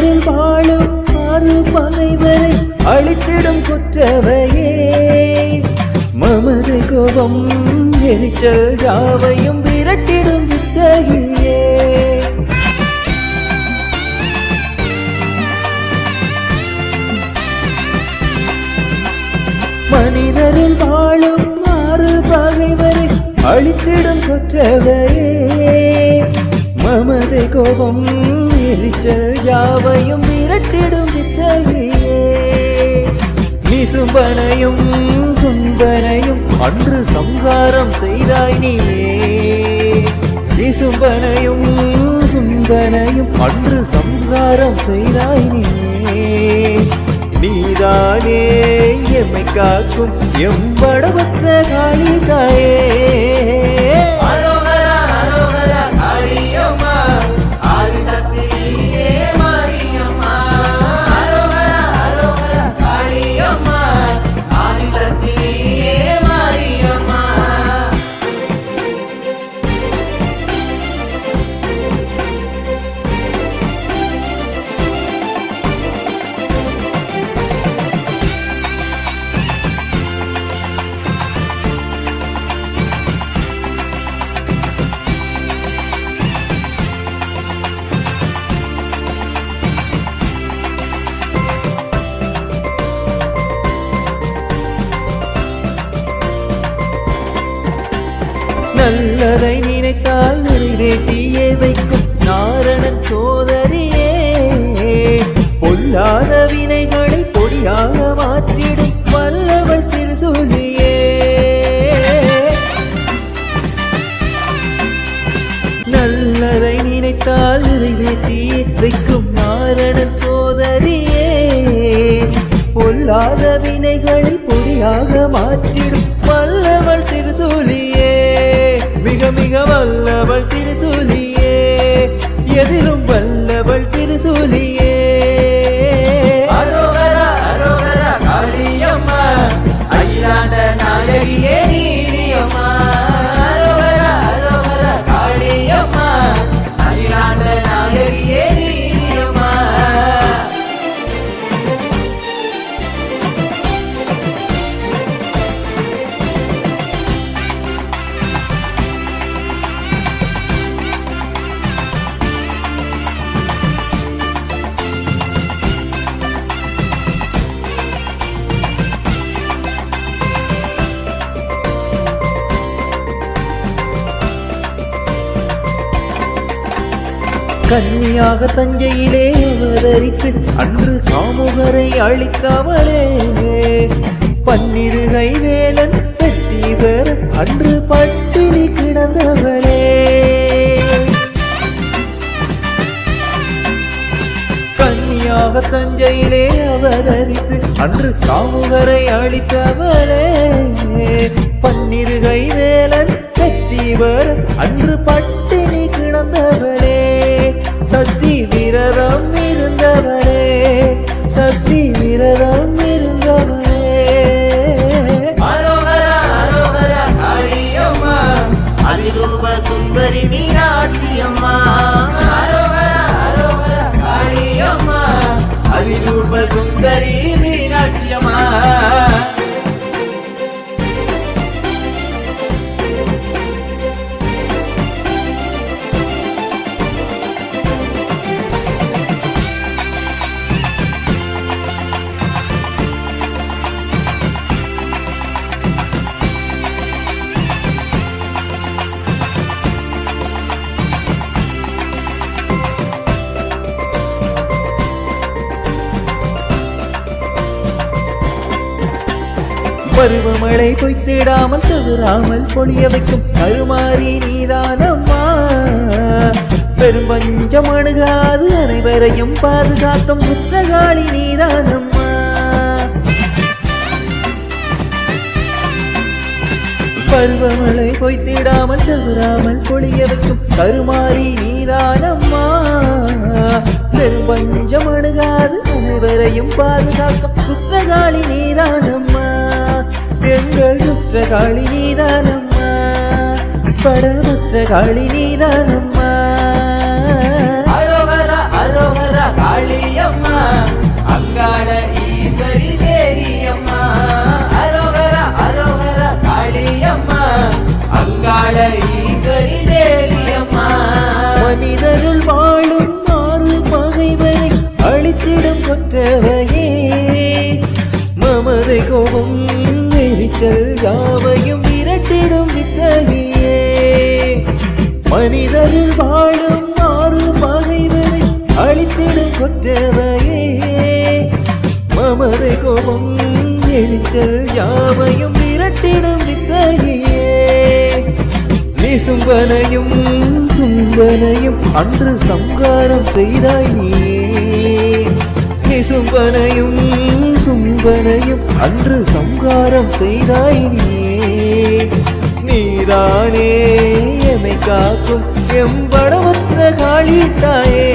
மனிதரில் வாழும் ஆறு பகைவரை அழித்திடும் குற்றவையே. மமது கோபம் எரிச்சல் யாவையும் விரட்டிடும் வித்தகியே. மனிதரில் வாழும் ஆறு பகைவரை அழித்திடும் குற்றவையே. மமது கோபம் எரி எரிச்சல் யாவையும் விரட்டிடும் வித்தகையே நிசும்பனையும் சும்பனையும் அன்று சங்காரம் செய்தாய் நீயே. நிசும்பனையும் சும்பனையும் அன்று சங்காரம் செய்தாய் நீயே. நீதானே எம்மை காக்கும் எம் எம்படபத்த காளி தாயே நல்லதை நினைத்தால் நிறைவேற்றியே வைக்கும். நாரணன் சோதரியே பொல்லாத வினைகளை பொடியாக மாற்றிடும் வல்லவள் திருசூலியே. நல்லதை நினைத்தால் நிறைவேற்றியே வைக்கும். நாரணன் சோதரியே பொல்லாத வினைகளை பொடியாக மாற்றிடும் வல்லவள் திருசூலியே. மிக மிக வல்லவள் திருசூலியே கன்னியாக தஞ்சையிலே அவதரித்து அன்று காமுகரை அழித்தவளே. பன்னிரு கைவேலன் வெற்றி பெற அன்று பட்டினி கிடந்தவளே. கன்னியாக தஞ்சையிலே அவதரித்து அன்று காமுகரை அழித்தவளே. பன்னிரு கைவேலன் வெற்றி பெற அன்று பட்டினி கிடந்தவளே. சக்தி வீரரம் இருந்தவனே சக்தி வீரரம் இருந்தவனே. அரோகரா அரோகரா காளியம்மா அதிரூப சுந்தரி மீனாட்சியம்மா. அரோகரா அரோகரா காளியம்மா அதிரூப சுந்தரி மீனாட்சியம்மா. பருவமழை பொய்த்திடாமல் தவறாமல் பொழிய வைக்கும் கருமாறி நீதானம்மா பெரும் பஞ்சம் அணுகாது அனைவரையும் பாதுகாத்தும் புத்தகாளி நீதானம்மா பருவமழை பொய்த்திடாமல் தவறாமல் பொழிய வைக்கும் கருமாறி நீதானம்மா பெரும் பஞ்சம் அணுகாது அனைவரையும் பாதுகாக்கும் குற்றகாளி நீதானம்மா எங்கள் குற்றகாளி நீதானம்மா படமுற்ற காளி நீதானம்மா யாவையும் விரட்டிடும் வித்தகியே. மனிதருள் வாழும் மாறு பகைவரை அழித்திடும் கொற்றவையே. மமதை கோபம் எரிச்சல் யாவையும் விரட்டிடும் வித்தகியே. நிசும்பனையும் சும்பனையும் அன்று சம்காரம் செய்தாய் நீயே. நிசும்பனையும் சும்பனையும் அன்று சங்காரம் செய்தாய் நீயே. நீதானே எமை காக்கும் எம்படவற்ற காளி தாயே.